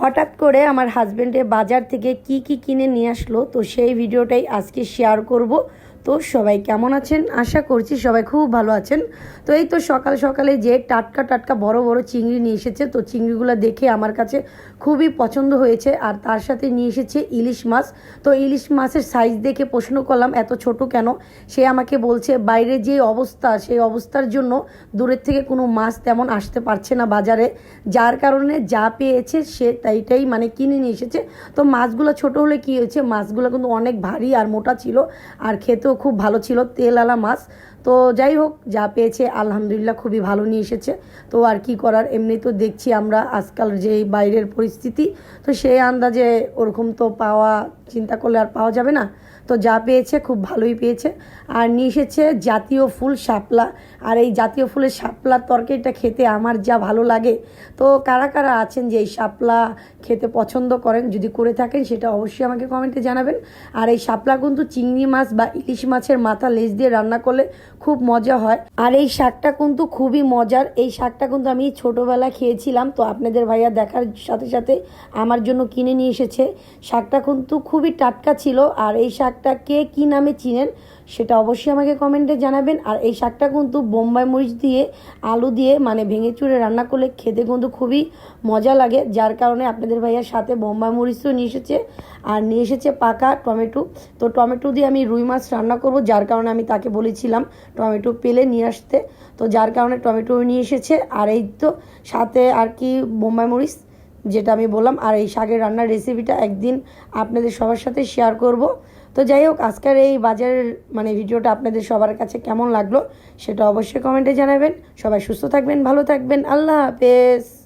হঠাৎ করে আমার হাজব্যান্ডে বাজার থেকে কি কি কিনে নিয়ে আসলো, তো সেই ভিডিওটাই আজকে শেয়ার করব। তো সবাই কেমন আছেন? আশা করছি সবাই খুব ভালো আছেন। তো এই তো সকাল সকালে যে টাটকা টাটকা বড় বড় চিংড়ি নিয়ে এসেছে, তো চিংড়িগুলো দেখে আমার কাছে খুবই পছন্দ হয়েছে। আর তার সাথে নিয়ে এসেছে ইলিশ মাছ। তো ইলিশ মাছের সাইজ দেখে প্রশ্ন করলাম, এত ছোট কেন? সে আমাকে বলছে, বাইরে যে অবস্থা, সেই অবস্থার জন্য দূরের থেকে কোনো মাছ তেমন আসতে পারছে না বাজারে। যার কারণে যা পেয়েছে সে তাইটাই মানে কিনে নিয়ে এসেছে। তো মাছগুলো ছোট হলে কী হয়েছে? মাছগুলো কিন্তু অনেক ভারী আর মোটা ছিল। আর খেতেও খুব ভালো ছিল, তেলালা মাছ। তো যাই হোক, যা পেয়েছে, আলহামদুলিল্লাহ খুবই ভালো নিয়ে এসেছে। তো আর কি করার, এমনি তো দেখছি আমরা আজকাল যে বাইরের পরিস্থিতি, তো সেই আন্দাজে ওরকম তো পাওয়া, চিন্তা করলে আর পাওয়া যাবে না। তো যা পেয়েছে, খুব ভালোই পেয়েছে। আর নিয়ে এসেছে জাতীয় ফুল শাপলা। আর এই জাতীয় ফুলের শাপলার তরকারিটা খেতে আমার যা ভালো লাগে। তো কারা কারা আছেন যে এই শাপলা খেতে পছন্দ করেন, যদি করে থাকেন, সেটা অবশ্যই আমাকে কমেন্টে জানাবেন। আর এই শাপলা কিন্তু চিংড়ি মাছ বা ইলিশ মাছের মাথা লেজ দিয়ে রান্না করলে খুব মজা হয়। আর এই শাকটা কিন্তু খুবই মজার। এই শাকটা কিন্তু আমি ছোটোবেলা খেয়েছিলাম, তো আপনাদের ভাইয়া দেখার সাথে সাথে আমার জন্য কিনে নিয়ে এসেছে। শাকটা কিন্তু খুবই টাটকা ছিল, আর এই শাকটা কে কী নামে চিনেন সেটা অবশ্যই আমাকে কমেন্টে জানাবেন। আর এই শাকটা কিন্তু বোম্বাই মরিচ দিয়ে, আলু দিয়ে মানে ভেঙে চুড়ে রান্না করলে খেতে কিন্তু খুবই মজা লাগে। যার কারণে আপনাদের ভাইয়ার সাথে বোম্বাই মরিচও নিয়ে এসেছে, আর নিয়ে এসেছে পাকা টমেটো। তো টমেটো দিয়ে আমি রুই মাছ রান্না করব, যার কারণে আমি তাকে বলেছিলাম টমেটো পেলে নিয়ে আসতে। তো যার কারণে টমেটো নিয়ে এসেছে, আর এই তো সাথে আর কি বোম্বাই মরিচ, যেটা আমি বললাম, আর এই শাকের রান্নার রেসিপিটা একদিন আপনাদের সবার সাথে শেয়ার করব। তো যাই হোক, আজকের এই বাজারের মানে ভিডিওটা আপনাদের সবার কাছে কেমন লাগল, সেটা অবশ্যই কমেন্টে জানাবেন। সবাই সুস্থ থাকবেন, ভালো থাকবেন, আল্লাহ হাফেজ।